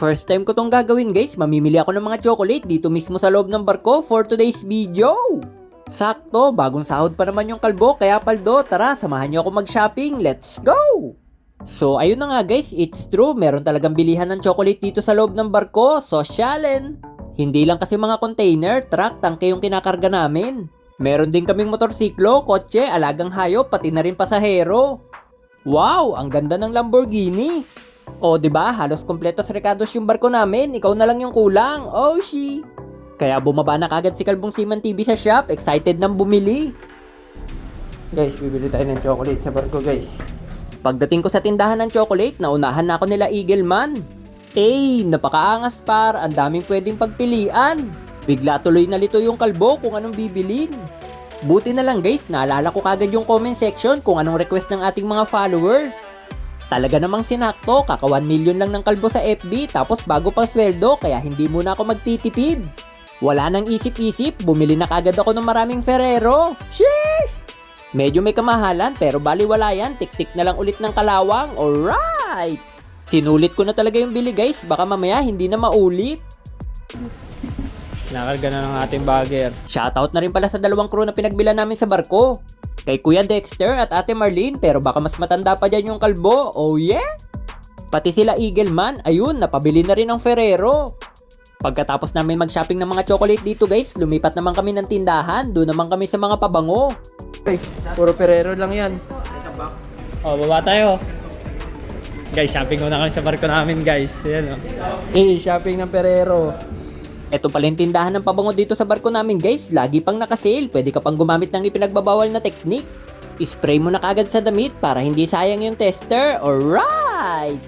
First time ko tong gagawin guys, mamimili ako ng mga chocolate dito mismo sa loob ng barko for today's video. Sakto, bagong sahod pa naman yung kalbo, kaya paldo, tara, samahan niyo ako mag-shopping, let's go! So, ayun na nga guys, it's true, meron talagang bilihan ng chocolate dito sa loob ng barko, sosyalen. Hindi lang kasi mga container, truck, tangke yung kinakarga namin. Meron din kaming motorsiklo, kotse, alagang hayop, pati na rin pasahero. Wow, ang ganda ng Lamborghini. O, di ba? Halos kompleto sa recados yung barko namin. Ikaw na lang yung kulang. Oh, she. Kaya bumaba na kagad si Kalbong Siman TV sa shop. Excited nang bumili. Guys, bibili tayo ng chocolate sa barko guys. Pagdating ko sa tindahan ng chocolate, naunahan na ako nila Eagleman. Eh, napakaangas par. Ang daming pwedeng pagpilian. Bigla tuloy nalito yung kalbo kung anong bibilin. Buti na lang guys, naalala ko kagad yung comment section kung anong request ng ating mga followers. Talaga namang sinakto, kaka 1 million lang ng kalbo sa FB tapos bago pang sweldo kaya hindi muna ako magtitipid. Wala nang isip-isip, bumili na kagad ako ng maraming Ferrero. Sheesh! Medyo may kamahalan pero baliwala yan, tik-tik na lang ulit ng kalawang. Alright! Sinulit ko na talaga yung bili guys, baka mamaya hindi na maulit. Nakarga na ng ating bagger. Shoutout na rin pala sa dalawang crew na pinagbila namin sa barko. Kay Kuya Dexter at Ate Marlene pero baka mas matanda pa dyan yung kalbo. Oh yeah? Pati sila Eagleman, ayun, napabili na rin ng Ferrero. Pagkatapos namin mag-shopping ng mga chocolate dito guys, lumipat naman kami ng tindahan. Doon naman kami sa mga pabango. Guys, puro Ferrero lang yan. Oh, baba tayo. Guys, shopping muna kami sa barko namin guys. Ayan oh. Eh, shopping ng Ferrero. Ito pala yung tindahan ng pabango dito sa barko namin guys. Lagi pang nakasale. Pwede ka pang gumamit ng ipinagbabawal na teknik. Spray mo na kagad sa damit para hindi sayang yung tester. Alright!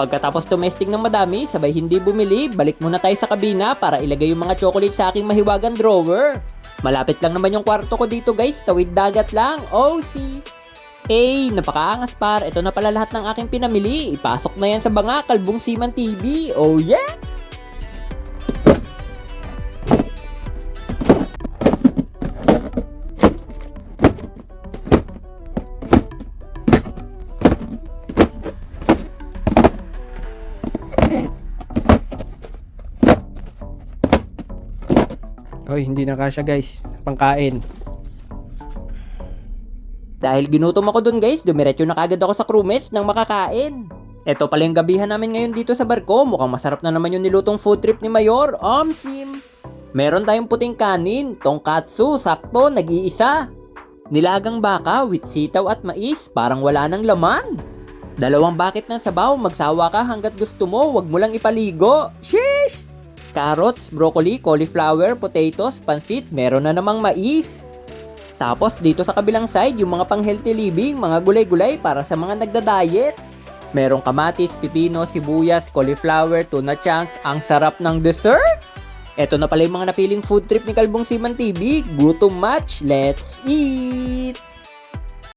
Pagkatapos tumesting ng madami, sabay hindi bumili, balik muna tayo sa kabina para ilagay yung mga chocolate sa aking mahiwagang drawer. Malapit lang naman yung kwarto ko dito guys, tawid dagat lang. Oh, see? Hey, napakaangas par. Ito na pala lahat ng aking pinamili. Ipasok na yan sa banga, Kalbong Siman TV. Oh yeah! Oy, hindi na kasya guys. Pangkain. Dahil ginutom ako dun guys, dumiretso na kagad ako sa crewmess nang makakain. Ito pala yung gabihan namin ngayon dito sa barko. Mukhang masarap na naman yung nilutong food trip ni Mayor, Omsim. Meron tayong puting kanin, tongkatsu, sakto, nag-iisa. Nilagang baka with sitaw at mais, parang wala nang laman. Dalawang bakit ng sabaw, magsawa ka hanggat gusto mo, wag mo lang ipaligo. Sheesh! Carrots, broccoli, cauliflower, potatoes, pansit, meron na namang mais. Tapos dito sa kabilang side, yung mga pang healthy living, mga gulay-gulay para sa mga nagda-diet. Merong kamatis, pipino, sibuyas, cauliflower, tuna chunks, ang sarap ng dessert. Eto na pala yung mga napiling food trip ni Kalbong Siman TV. Gutom match, let's eat!